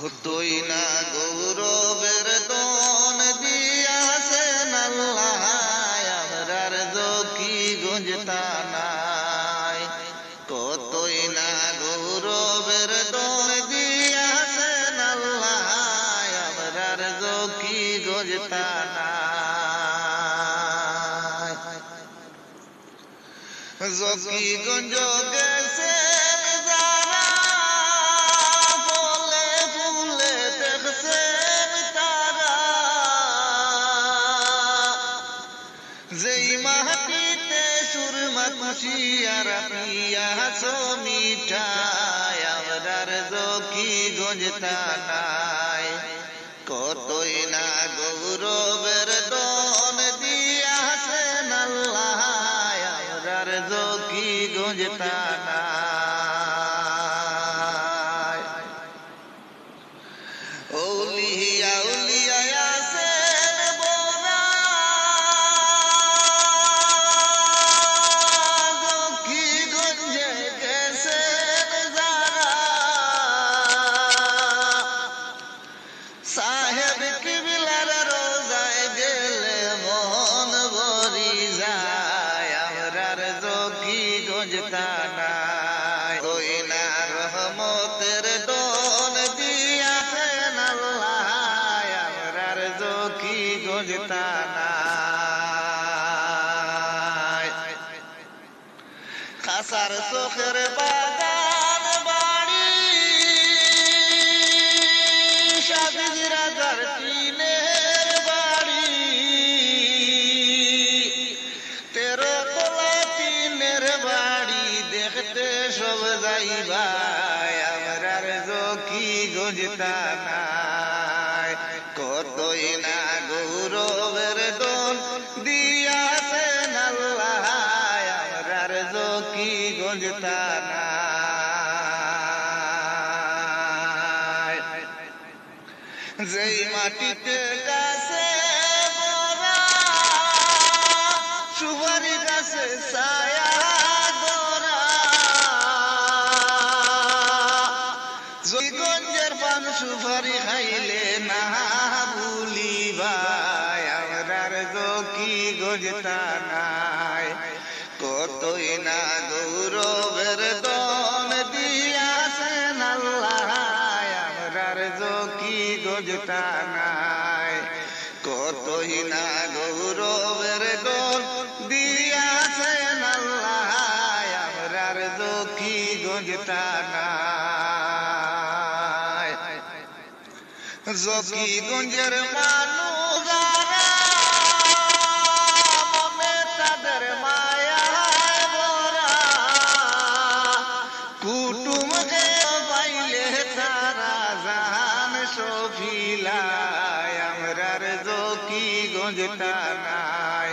কতই না গৌরবের দন দিয়াছেন আল্লাহ আমরার জকি গুঞ্জতা নাই। কতই না গৌরবের দন দিয়াছেন আল্লাহ আমরার জকি গুঞ্জতা নাই। জকি গঞ্জ গেছে যেই মাহাতিতে সুরমা খুশি আর মিঠাই, আমরার জকি গঞ্জতা কতই না গৌরবের দন দিয়াছেন আল্লাহ, আমরার জকি গঞ্জতা গঞ্জতা নাই ওই না রহমতের ডন দিয়াছেন আল্লাহ আমরার খাসার চোখের বাগান সব যাইবা আমরার জকি গজতা নাই কতই না গৌরবের দন দিয়াছেন আল্লাহ, আমরার জকি গজতা নাই যেই মাটিতে গাছে মোরা সুপারি গাছে ছায়া জয়গঞ্জের পান সুপারি খাইলে না ভুলিবাই আমরার জকি গজতা নাই। কতই না গৌরবের দন দিয়াছেন আল্লাহ, আমরার জকি গজতা নাই। কতই না গৌরবের দন দিয়াছেন আল্লাহ, আমরার জকি গজতা নাই। জকি গঞ্জের মানুষ মনে তাদের মায়া ভরা। কুটুমকে পাইলে তারা জান সফিলায় আমরার জকি গঞ্জটা নাই।